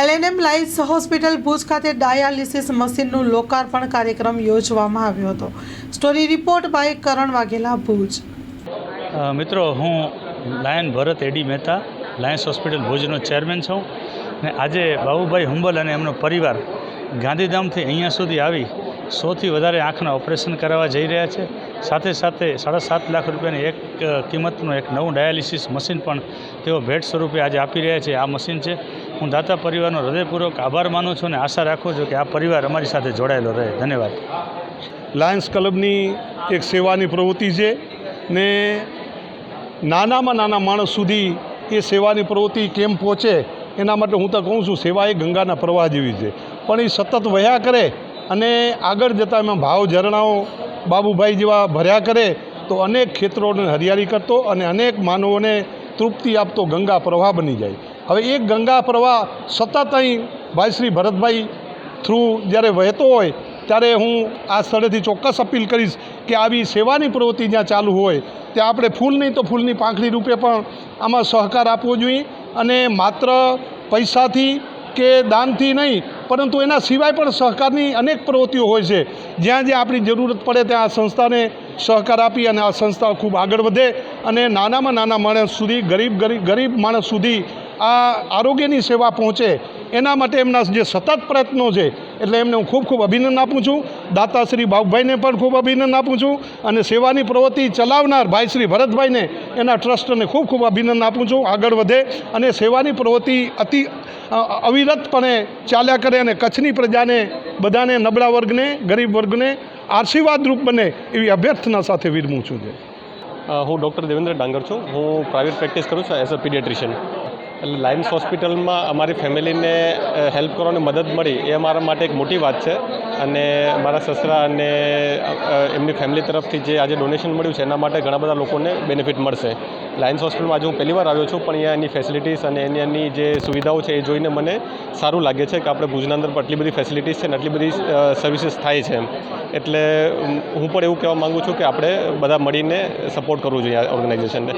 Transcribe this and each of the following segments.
LNM lights hospital Bhuj ખાતે dialysis મશીનનું લોકાર્પણ કાર્યક્રમ યોજવામાં આવ્યો હતો. Story report by Karan Vaghela Bhuj. મિત્રો, હું lion Bharat A D Mehta, lions hospital ભુજનો chairman છું ને આજે બાબુભાઈ હુંબલ અને એમનો પરિવાર ગાંધીધામથી અહીંયા સુધી આવી સોથી વધારે આંખના ઓપરેશન કરાવવા જઈ રહ્યા છે. સાથે સાથે સાડા સાત લાખ રૂપિયાની એક કિંમતનું એક નવું ડાયાલિસિસ મશીન પણ તેઓ ભેટ સ્વરૂપે આજે આપી રહ્યા છે. આ મશીન છે. હું દાતા પરિવારનો હૃદયપૂર્વક આભાર માનું છું અને આશા રાખું છું કે આ પરિવાર અમારી સાથે જોડાયેલો રહે. ધન્યવાદ. લાયન્સ ક્લબની એક સેવાની પ્રવૃત્તિ છે ને નાનામાં નાના માણસ સુધી એ સેવાની પ્રવૃત્તિ કેમ પહોંચે એના માટે હું તો કહું છું, સેવા એ ગંગાના પ્રવાહ જેવી છે. પણ એ સતત વહ્યા કરે અને આગળ જતાં એમાં ભાવ ઝરણાઓ બાબુભાઈ જેવા ભર્યા કરે તો અનેક ખેતરોને હરિયાળી કરતો અને અનેક માનવોને તૃપ્તિ આપતો ગંગા પ્રવાહ બની જાય. હવે એક ગંગા પ્રવાહ સતત અહીં ભાઈ શ્રી ભરતભાઈ થ્રુ જ્યારે વહેતો હોય ત્યારે હું આ સ્થળેથી ચોક્કસ અપીલ કરીશ કે આવી સેવાની પ્રવૃત્તિ જ્યાં ચાલુ હોય ત્યાં આપણે ફૂલ નહીં તો ફૂલની પાંખડી રૂપે પણ આમાં સહકાર આપવો જોઈએ અને માત્ર પૈસાથી કે દાનથી નહીં, પરંતુ એના સિવાય પણ સહકારની અનેક પ્રવૃત્તિઓ હોય છે. જ્યાં જ્યાં આપણી જરૂરત પડે ત્યાં આ સંસ્થાને સહકાર આપી અને આ સંસ્થા ખૂબ આગળ વધે અને નાનામાં નાના માણસ સુધી, ગરીબ ગરીબ ગરીબ માણસ સુધી આ આરોગ્યની સેવા પહોંચે. એના માટે એમના જે સતત પ્રયત્નો છે એટલે એમને હું ખૂબ ખૂબ અભિનંદન આપું છું. દાતાશ્રી બાબુભાઈને પણ ખૂબ અભિનંદન આપું છું અને સેવાની પ્રવૃત્તિ ચલાવનાર ભાઈ શ્રી ભરતભાઈને એના ટ્રસ્ટને ખૂબ ખૂબ અભિનંદન આપું છું. આગળ વધે અને સેવાની પ્રવૃત્તિ અતિ અવિરતપણે ચાલ્યા કરે અને કચ્છની પ્રજાને, બધાને, નબળા વર્ગને, ગરીબ વર્ગને આશીર્વાદરૂપ બને એવી અભ્યર્થના સાથે વિરમું છું. હું ડૉક્ટર દેવેન્દ્ર ડાંગર છું. હું પ્રાઇવેટ પ્રેક્ટિસ કરું છું એઝ અ પીડિયાટ્રિશિયન. એટલે લાયન્સ હોસ્પિટલમાં અમારી ફેમિલીને હેલ્પ કરવાની મદદ મળી એ અમારા માટે એક મોટી વાત છે. અને મારા સસરા અને એમની ફેમિલી તરફથી જે આજે ડોનેશન મળ્યું છે, એના માટે ઘણા બધા લોકોને બેનિફિટ મળશે. લાયન્સ હોસ્પિટલમાં આજે હું પહેલી વાર આવ્યો છું, પણ અહીંયા એની ફેસિલિટીઝ અને એની જે સુવિધાઓ છે એ જોઈને મને સારું લાગે છે કે આપણે ભુજના અંદર આટલી બધી ફેસિલિટીઝ છે અને આટલી બધી સર્વિસીસ થાય છે એટલે હું પણ એવું કહેવા માગું છું કે આપણે બધા મળીને સપોર્ટ કરવું જોઈએ ઓર્ગેનાઇઝેશનને.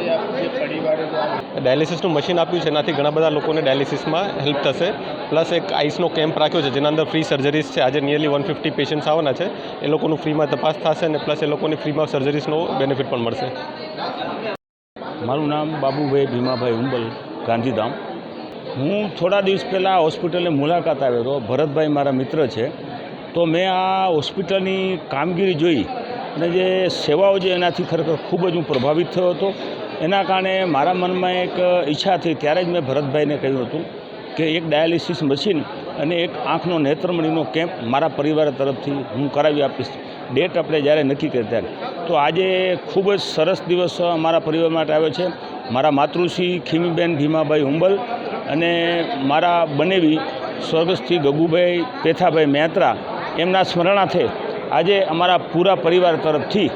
ડાયાલિસિસનું મશીન આપ્યું છે, એનાથી ઘણા બધા લોકોને ડાયાલિસિસમાં હેલ્પ થશે. પ્લસ એક આઈસનો કેમ્પ રાખ્યો છે, જેના અંદર ફ્રી સર્જરીઝ છે. આજે નિયરલી વન ફિફ્ટી પેશન્ટ્સ આવવાના છે. એ લોકોનું ફ્રીમાં તપાસ થશે અને પ્લસ એ લોકોની ફ્રીમાં સર્જરીસનો બેનિફિટ પણ મળશે. મારું નામ બાબુભાઈ ભીમાભાઈ ઉંબલ, ગાંધીધામ. હું થોડા દિવસ પહેલાં હોસ્પિટલની મુલાકાત આવ્યો હતો. ભરતભાઈ મારા મિત્ર છે. તો મેં આ હોસ્પિટલની કામગીરી જોઈ અને જે સેવાઓ છે, એનાથી ખરેખર ખૂબ જ હું પ્રભાવિત થયો હતો. એના કારણે મારા મનમાં એક ઈચ્છા થઈ ત્યારે જ મેં ભરતભાઈને કહ્યું હતું કે એક ડાયાલિસિસ મશીન અને એક આંખનો નેત્રમણીનો કેમ્પ મારા પરિવાર તરફથી હું કરાવી આપીશ. ડેટ આપણે જ્યારે નક્કી કરી ત્યારે. તો આજે ખૂબ જ સરસ દિવસ અમારા પરિવાર માટે આવ્યો છે. મારા માતૃશ્રી ખીમીબેન ભીમાભાઈ હુંબલ અને મારા બનેવી સ્વર્ગસ્થી ગગુભાઈ પેથાભાઈ મહેત્રા એમના સ્મરણાર્થે આજે અમારા પૂરા પરિવાર તરફથી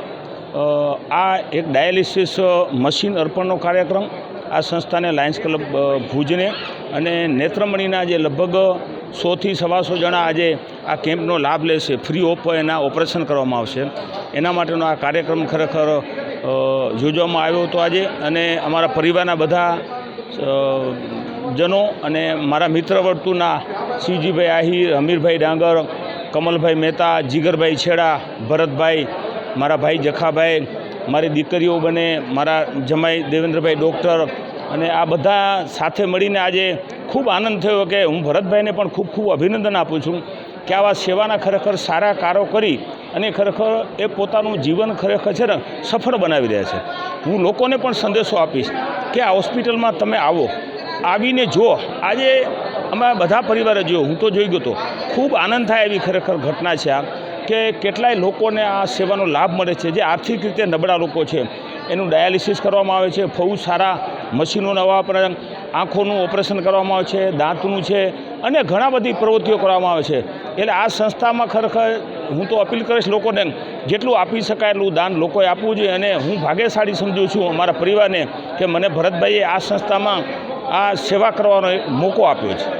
આ એક ડાયાલિસિસ મશીન અર્પણનો કાર્યક્રમ આ સંસ્થાને લાયન્સ ક્લબ ભુજને અને નેત્રમણીના જે લગભગ સોથી સવાસો જણા આજે આ કેમ્પનો લાભ લેશે, ફ્રી ઓફ એના ઓપરેશન કરવામાં આવશે. એના માટેનો આ કાર્યક્રમ ખરેખર યોજવામાં આવ્યો હતો આજે અને અમારા પરિવારના બધા જનો અને મારા મિત્ર વર્તુળના શિવજીભાઈ આહિર હમીરભાઈ ડાંગર, કમલભાઈ મહેતા, જીગરભાઈ છેડા, ભરતભાઈ મારા ભાઈ જખાભાઈ, મારી દીકરીઓ બને, મારા જમાઈ દેવેન્દ્રભાઈ ડૉક્ટર અને આ બધા સાથે મળીને આજે ખૂબ આનંદ થયો કે હું ભરતભાઈને પણ ખૂબ ખૂબ અભિનંદન આપું છું કે આવા સેવાના ખરેખર સારા કારો કરી અને ખરેખર એ પોતાનું જીવન ખરેખર છે ને સફળ બનાવી રહ્યા છે. હું લોકોને પણ સંદેશો આપીશ કે આ હોસ્પિટલમાં તમે આવો, આવીને જુઓ. આજે અમે બધા પરિવારે જોયો હું તો જોઈ ગયો તો. ખૂબ આનંદ થાય એવી ખરેખર ઘટના છે આ. કે કેટલાય લોકોને આ સેવાનો લાભ મળે છે, જે આર્થિક રીતે નબળા લોકો છે. એનું ડાયાલિસિસ કરવામાં આવે છે બહુ સારા મશીનોના આંખોનું ઓપરેશન કરવામાં આવે છે, દાંતનું છે અને ઘણા બધી પ્રવૃત્તિઓ કરવામાં આવે છે. એટલે આ સંસ્થામાં ખરેખર હું તો અપીલ કરીશ લોકોને, જેટલું આપી શકાય એટલું દાન લોકોએ આપવું જોઈએ અને હું ભાગ્યશાળી સમજું છું અમારા પરિવારને કે મને ભરતભાઈએ આ સંસ્થામાં આ સેવા કરવાનો મોકો આપ્યો છે.